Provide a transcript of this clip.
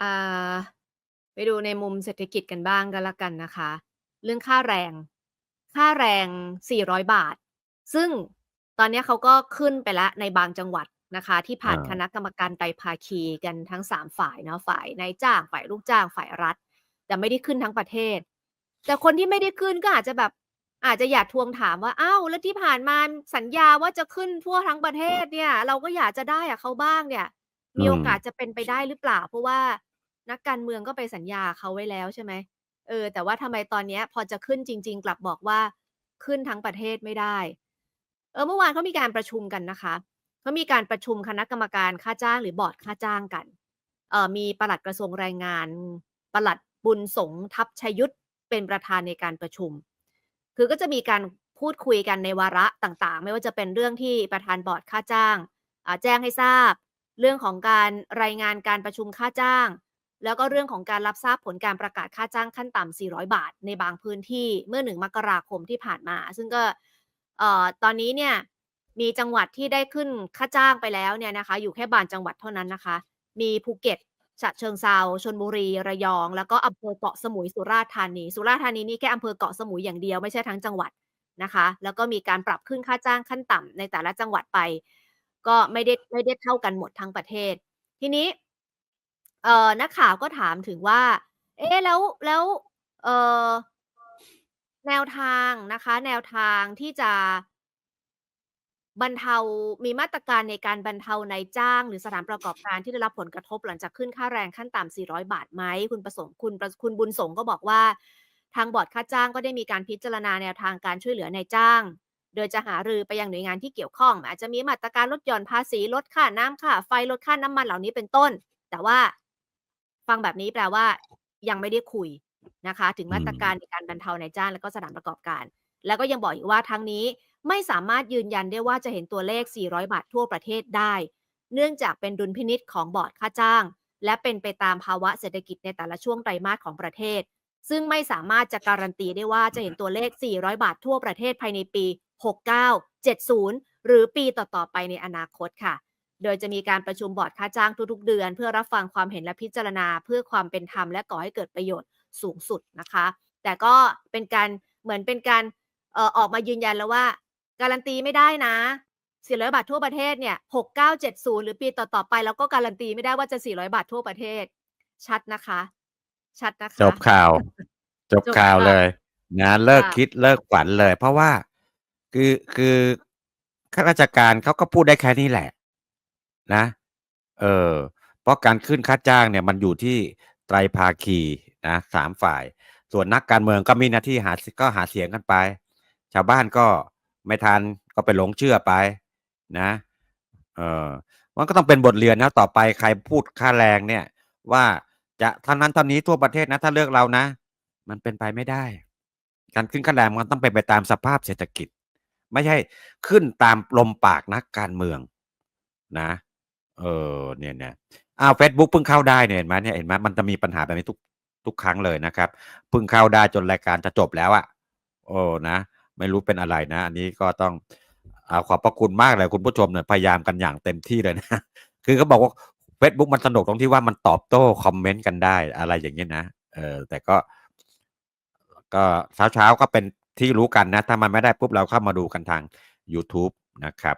อ่า ไปดูในมุมเศรษฐกิจกันบ้างก็แล้วกันนะคะ เรื่องค่าแรง ค่าแรง 400 บาท ซึ่งตอนเนี้ยเขาก็ขึ้นไปแล้วในบางจังหวัดนะคะ ที่ผ่านอาคณะกรรมการไตรภาคีกันทั้ง 3 ฝ่ายเนาะฝ่ายนายจ้างฝ่ายลูกจ้างฝ่ายรัฐ แต่ไม่ได้ขึ้นทั้งประเทศ แต่คนที่ไม่ได้ขึ้นก็อาจจะแบบ อาจจะอยากทวงถามว่า"อ้าวแล้วที่ผ่านมาสัญญาว่าจะขึ้นทั่วทั้งประเทศเนี่ย เราก็อยากจะได้กับเขาบ้างเนี่ยอื มีโอกาสจะเป็นไปได้หรือเปล่า?"เพราะว่านักการเมืองก็ไปสัญญาเขาไว้แล้วใช่ไหมเออ แต่ว่าทำไมตอนเนี้ย พอจะขึ้นจริง ๆ กลับบอกว่าขึ้นทั้งประเทศไม่ได้ เออเมื่อวานเขามีการประชุมกันนะคะเขามีการประชุมคณะกรรมการค่าจ้างหรือบอร์ดค่าจ้างกัน เอ่อมีปลัดกระทรวงแรงงานปลัดบุญสงทัพชยุทธเป็นประธานในการประชุม คือก็จะมีการพูดคุยกันในวาระต่างๆ ไม่ว่าจะเป็นเรื่องที่ประธานบอร์ดค่าจ้างอ่าแจ้งให้ทราบ เรื่องของการรายงานการประชุมค่าจ้าง แล้วก็เรื่องของการรับทราบผลการประกาศค่าจ้างขั้นต่ำ 400 บาท ในบางพื้นที่เมื่อ 1 มกราคมที่ผ่านมา ซึ่งก็ตอนนี้เนี่ยมีจังหวัดที่ได้ขึ้นค่าจ้างไปแล้วเนี่ยนะคะ อยู่แค่บางจังหวัดเท่านั้นนะคะ มีภูเก็ตฉะเชิงเทราชลบุรี ระยอง แล้วก็อำเภอเกาะสมุยสุราษฎร์ธานี สุราษฎร์ธานีนี่แค่อำเภอเกาะสมุยอย่างเดียวไม่ใช่ทั้งจังหวัดนะคะ แล้วก็มีการปรับขึ้นค่าจ้างขั้นต่ำในแต่ละจังหวัดไป ก็ไม่ได้ไม่ได้เท่ากันหมดทั้งประเทศ ทีนี้เอ่อนักข่าวก็ถามถึงว่า"เอ๊ะแล้วแล้วเอ่อแนวทางนะคะ แนวทางที่จะบรรเทา มีมาตรการในการบรรเทานายจ้าง หรือสถานประกอบการที่ได้รับผลกระทบหลังจากขึ้นค่าแรงขั้นต่ำ 400 บาทไหม?"คุณประสงค์คุณคุณบุญสงก็บอกว่า ทางบอร์ดค่าจ้างก็ได้มีการพิจารณาแนวทางการช่วยเหลือนายจ้าง โดยจะหารือไปยังหน่วยงานที่เกี่ยวข้อง อาจจะมีมาตรการลดหย่อนภาษีลดค่าน้ำค่าไฟลดค่าน้ำมันเหล่านี้เป็นต้น แต่ว่าฟังแบบนี้แปลว่า ยังไม่ได้คุยนะคะ ถึงมาตรการในการบรรเทาในจ้างและก็สถานประกอบการ แล้วก็ยังบอกอีกว่าทั้งนี้ไม่สามารถยืนยันได้ว่าจะเห็นตัวเลข 400 บาททั่วประเทศได้ เนื่องจากเป็นดุลพินิจของบอร์ดค่าจ้าง และเป็นไปตามภาวะเศรษฐกิจในแต่ละช่วงไตรมาสของประเทศ ซึ่งไม่สามารถจะการันตีได้ว่าจะเห็นตัวเลข 400 บาททั่วประเทศภายในปี 69 70 หรือปีต่อๆไปในอนาคตค่ะ โดยจะมีการประชุมบอร์ดค่าจ้างทุกๆ เดือน เพื่อรับฟังความเห็นและพิจารณา เพื่อความเป็นธรรมและก่อให้เกิดประโยชน์สูงสุดนะคะ แต่ก็เป็นการเหมือนเป็นการเอ่อออกมายืนยันแล้วว่า การันตีไม่ได้นะ400 บาททั่วประเทศเนี่ย69 70 หรือปีต่อๆไปเราก็การันตีไม่ได้ว่าจะ 400 บาททั่วประเทศ ชัดนะคะ ชัดนะคจะบข่าว จบจบข่าวค่เละยนะเลิคก่คิะดเลิกฝันเลย เพราะว่า คือคือข้าราชการเขาก็พูดได้แค่นี้แหละ นะ เออเพราะการขึ้นค่าจ้างเนี่ยมันอยู่ที่ไตรภาคีนะ3ฝ่าย ส่วนนักการเมืองก็มีหน้าที่หาก็หาเสียงกันไป ชาวบ้านก็ไม่ทันก็ไปหลงเชื่อไปนะ เออมันก็ต้องเป็นบทเรียนนะต่อไปใครพูดค่าแรงเนี่ย ว่าจะเท่านั้นเท่านี้ทั่วประเทศนะ ถ้าเลือกเรานะ มันเป็นไปไม่ได้ การขึ้นค่าแรงมันต้องเป็นไปตามสภาพเศรษฐกิจ ไม่ใช่ขึ้นตามลมปากนักการเมืองนะ เออเนี่ยๆอ้าวเฟซบุ๊กเพิ่งเข้าได้เนี่ยเห็นไหมเนี่ยเห็นไหมมันจะมีปัญหาแบบนี้ทุกทุกครั้งเลยนะครับเพิ่งเข้าได้จนรายการจะจบแล้วอะเออนะ ไม่รู้เป็นอะไรนะ อันนี้ก็ต้องอาขอบพระคุณมากเลยคุณผู้ชมเนี่ยพยายามกันอย่างเต็มที่เลยนะ คือเขาบอกว่าเฟซบุ๊กมันสนุกตรงที่ว่ามันตอบโต้คอมเมนต์กันได้อะไรอย่างเงี้นะเออแต่ก็ ก็เช้าๆก็เป็น ที่รู้กันนะ ถ้ามันไม่ได้ปุ๊บเราเข้ามาดูกันทางยูทูบนะครับ